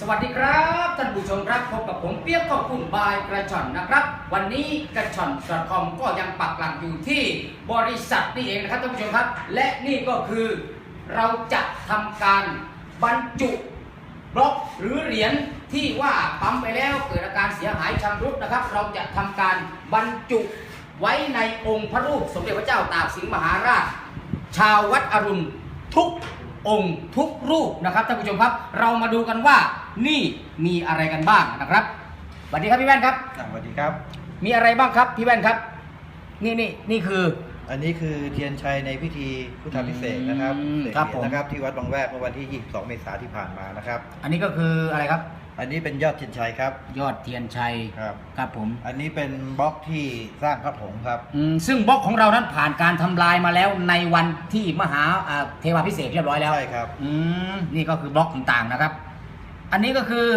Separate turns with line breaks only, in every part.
สวัสดีครับท่านผู้ชมครับพบกับผมเปียกขอบคุณบายกระชอนนะครับ วันนี้กระชอน .com ก็ยังปักหลักอยู่ที่บริษัทนี่เองนะครับท่านผู้ชมครับ และนี่ก็คือเราจะทำการบรรจุบล็อกหรือเหรียญที่ว่าปั๊มไปแล้วเกิดอาการเสียหายชำรุดนะครับ เราจะทำการบรรจุไว้ในองค์พระรูปสมเด็จพระเจ้าตากสินมหาราช ชาววัดอรุณทุกองค์ทุกรูปนะครับท่านผู้ชมครับ เรามาดูกันว่า นี่มีอะไรกันบ้างนะครับสวัสดีครับพี่แว่นครับ
สวัสดีครับ
มีอะไรบ้างครับพี่แว่นครับ นี่นี่นี่คือ
อันนี้คือเทียนชัยในพิธีพุทธาพิเศษกนะครับ
อืม
เสก
ครับ
เหรียญ
ผม
นะครับที่วัดบางแวกเมื่อวันที่ 22 เมษายนที่ผ่านมานะครับ
อันนี้ก็คืออะไรครับ
อันนี้เป็นยอดเทียนชัยครับ
ยอดเทียนชัย
ครับ
ครับผม
อันนี้เป็นบล็อกที่สร้างพระผงครับ
อืมซึ่งบล็อกของเรานั้นผ่านการทำลายมาแล้วในวันที่มหาอ่าเทวาพิเศษกเรียบร้อยแล้ว
ใช่ครับ
อืมนี่ก็คือบล็อกต่างๆนะครับ อันนี้ก็คือ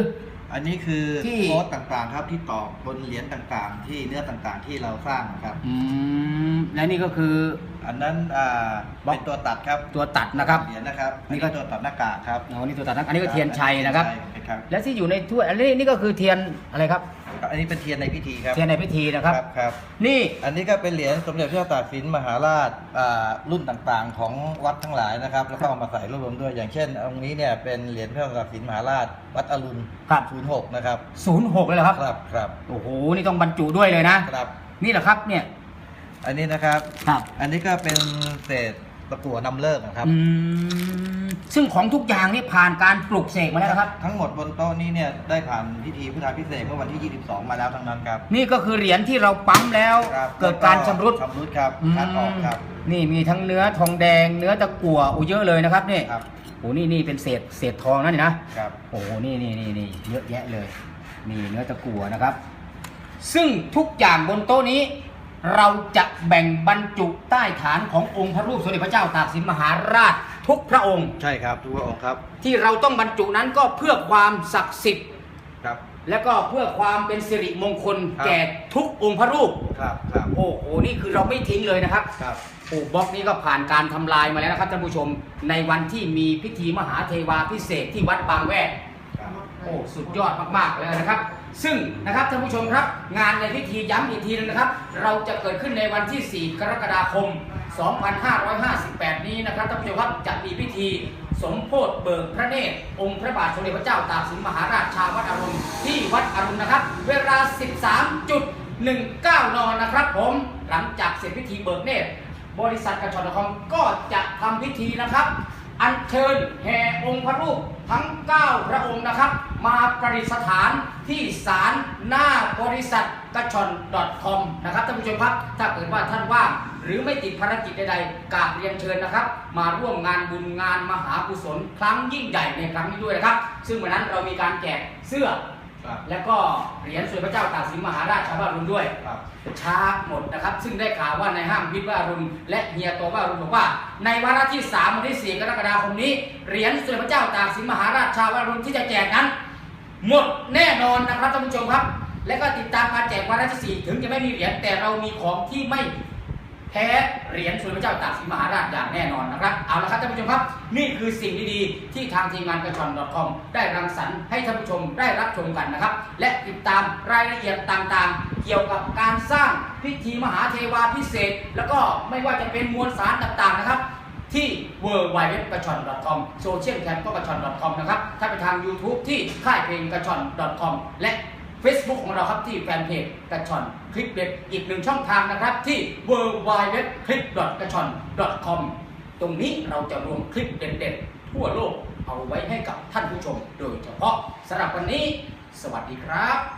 อันนี้คือ
ที่
โค้ดต่างๆครับที่ตอกบนเหรียญต่างๆ ที่เนื้อต่างๆที่เราสร้างนะครับ
อืมและนี่ก็คือ
อันนั้นอ่า
บล็อก
เป็นตัวตัดครับ
ตัวตัดนะครับ
เหรียญนะครับ
นี่
นี่
ก็
ก็ตัวตัดหน้ากากครับ
อ๋อนี่ตัวตัดนะอันนี้ก็เทียนชัยนะครับ
ใช่ครับ
และที่อยู่ในถ้วยอันนี้นี่ก็คือเทียนอะไรครับ
อันนี้เป็นเทียนในพิธีครับ
เทียนในพิธีนะครับ
ครับ
นี่
อันนี้ก็เป็นเหรียญสมเด็จพระเจ้าตากสินมหาราชอ่ารุ่นต่างๆ ของวัดทั้งหลายนะครับ แล้วก็เอามาใส่รวมๆด้วย อย่างเช่น องค์นี้เนี่ยเป็นเหรียญพระเจ้าตากสินมหาราช วัดอรุณ
ครับ
06 นะครับ
ศูนย์หกเลยเหรอครับ
ครับ ครับ
โอ้โห นี่ต้องบรรจุด้วยเลยนะ
ครับ
นี่แหละครับ เนี่ย
อันนี้นะครับ
ครับ
อันนี้ก็เป็นเศษ ตะกั่วนำเลิกนะครับ
อืมซึ่งของทุกอย่างนี่ผ่านการปลุกเสกมาแล้วนะครับ
ทั้งหมดบนโต๊ะนี้เนี่ยได้ผ่านพิธีพุทธาพิเศษกเมื่อวันที่ 22 มาแล้วทั้งนั้นครับ
นี่ก็คือเหรียญที่เราปั๊มแล้ว
ครับ
เกิดการชำรุด
ชำรุดครับคัดออกครับ
อืมนี่มีทั้งเนื้อทองแดง เนื้อตะกั่วโอ้เยอะเลยนะครับนี่
ครับ
โอ้นี่นี่เป็นเศษเศษทองนั่นนี่นะ ครับ โอ้นี่นี่นี่นี่เยอะแยะเลยนี่เนื้อตะกั่วนะครับ ซึ่งทุกอย่างบนโต๊ะนี้ เราจะแบ่งบรรจุใต้ฐานขององค์พระรูปสมเด็จพระเจ้าตากสินมหาราชทุกพระองค์
ใช่ครับทุกพระองค์ครับ
ที่เราต้องบรรจุนั้นก็เพื่อความศักดิ์สิทธิ์
ครับ
และก็เพื่อความเป็นสิริมงคล
ครับ
แก่ทุกองค์พระรูป
ครับครับ
โอ้โหนี่คือเราไม่ทิ้งเลยนะครับ
ครับ
โอ้บล็อกนี้ก็ผ่านการทำลายมาแล้วนะครับท่านผู้ชมในวันที่มีพิธีมหาเทวาพิเศษกที่วัดบางแวก
ครับ
โอ้สุดยอดมากๆเลยนะครับ ซึ่งนะครับท่านผู้ชมครับ งานในพิธีย้ำอีกทีนึงนะครับ เราจะเกิดขึ้นในวันที่ 4 กรกฎาคม 2558 นี้นะครับท่านผู้ชมครับจะมีพิธีสมโพธิเบิกพระเนตรองค์พระบาทสมเด็จพระเจ้าตากสินมหาราชชาววัดอรุณที่วัดอรุณนะครับ เวลา 13.19 นนะครับผมหลังจากเสร็จพิธีเบิกเนตรบริษัทกระชอนคอมก็จะทำพิธีนะครับ อัญเชิญแห่องค์พระรูปทั้ง 9 พระองค์นะครับ มาประดิษฐานที่ศาลหน้าบริษัทกระชอน .com นะครับท่านผู้ชมครับ ถ้าเกิดว่าท่านว่างหรือไม่ติดภารกิจใดๆกราบเรียนเชิญนะครับ มาร่วมงานบุญงานมหากุศลครั้งยิ่งใหญ่ในครั้งนี้ด้วยนะครับ ซึ่งวันนั้นเรามีการแจกเสื้อ
ครับ
และก็เหรียญสมเด็จพระเจ้าตากสินมหาราชชาวบ้านรุนด้วย
ครับ
ช้าหมดนะครับ ซึ่งได้ข่าวว่าในห้างวิทย์วารุณและเฮียโตวารุณบอกว่า ในวาระที่3วันที่4กรกฎาคมนี้เหรียญสมเด็จพระเจ้าตากสินมหาราชชาววารุณที่จะแจกนั้น หมดแน่นอนนะครับท่านผู้ชมครับ และก็ติดตามการแจกวาระที่4ถึงจะไม่มีเหรียญแต่เรามีของที่ไม่ แพ้เหรียญสมเด็จพระเจ้าตากสินมหาราชอย่างแน่นอนนะครับ เอาละครับท่านผู้ชมครับ นี่คือสิ่งดีๆ ที่ทางทีมงานกระชอน .com ได้รังสรรค์ให้ท่านผู้ชมได้รับชมกันนะครับ และติดตามรายละเอียดต่างๆ เกี่ยวกับการสร้างพิธีมหาเทวาพิเศษ แล้วก็ไม่ว่าจะเป็นมวลสารต่างๆนะครับที่ w w w กระชอน .com โซเชียลแคมก็กระชอน .com นะครับ ถ้าไปทาง YouTube ที่ค่ายเพลงกระชอน .com และ Facebook ของเราครับที่แฟนเพจกระชอนคลิปเด็ดอีกหนึ่งช่องทางนะครับ ที่ w w w c l i p กระชอน .com ตรงนี้เราจะรวมคลิปเด็ดๆ ทั่วโลกเอาไว้ให้กับท่านผู้ชมโดยเฉพาะสำหรับวันนี้ สวัสดีครับ